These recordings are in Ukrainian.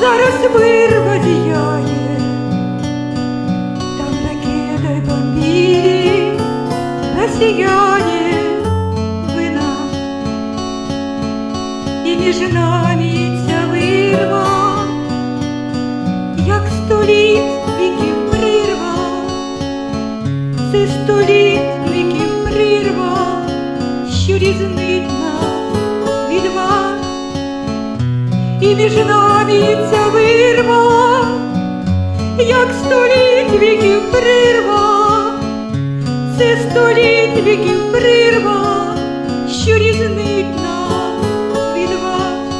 зараз вирва зіяє, там ракета й бомбілі насіяє вина, і між нами ця вирва, як століть віків прирва, це століть віків прирва, що різнить і між нами ця вирва, як століть віків прирва, це століть віків прирва, що різнить нас від вас.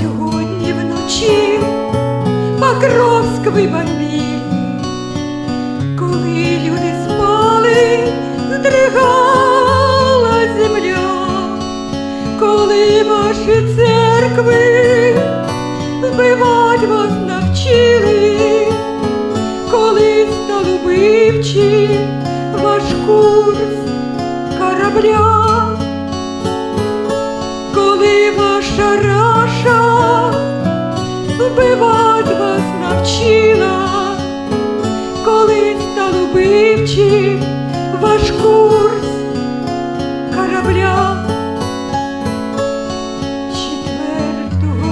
Сьогодні вночі Покровської бомбілі, коли люди спали, здригала ваші церкви вбивать вас навчили, коли став ваш курс корабля, коли ваша раша вбивать вас навчила, коли став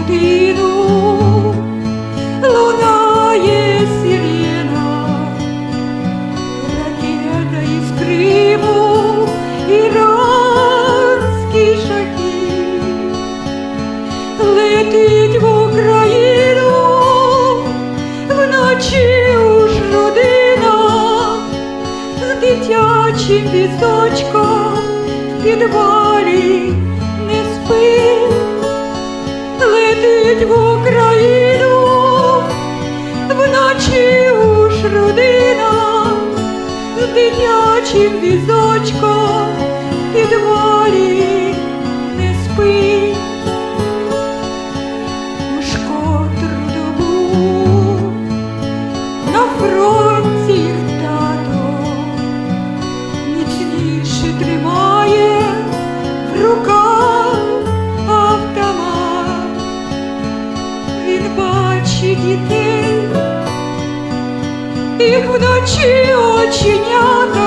Годину лунає сирена, ракета із Криму, іранський шахід летить в Україну, вночі уж родина. З дитячим візочком в підвалі не спить, летить в Україну, вночі уж родина з дитячим візочком в підвалі не спить. Шкотру добу на фронті дітей, їх вночі оченята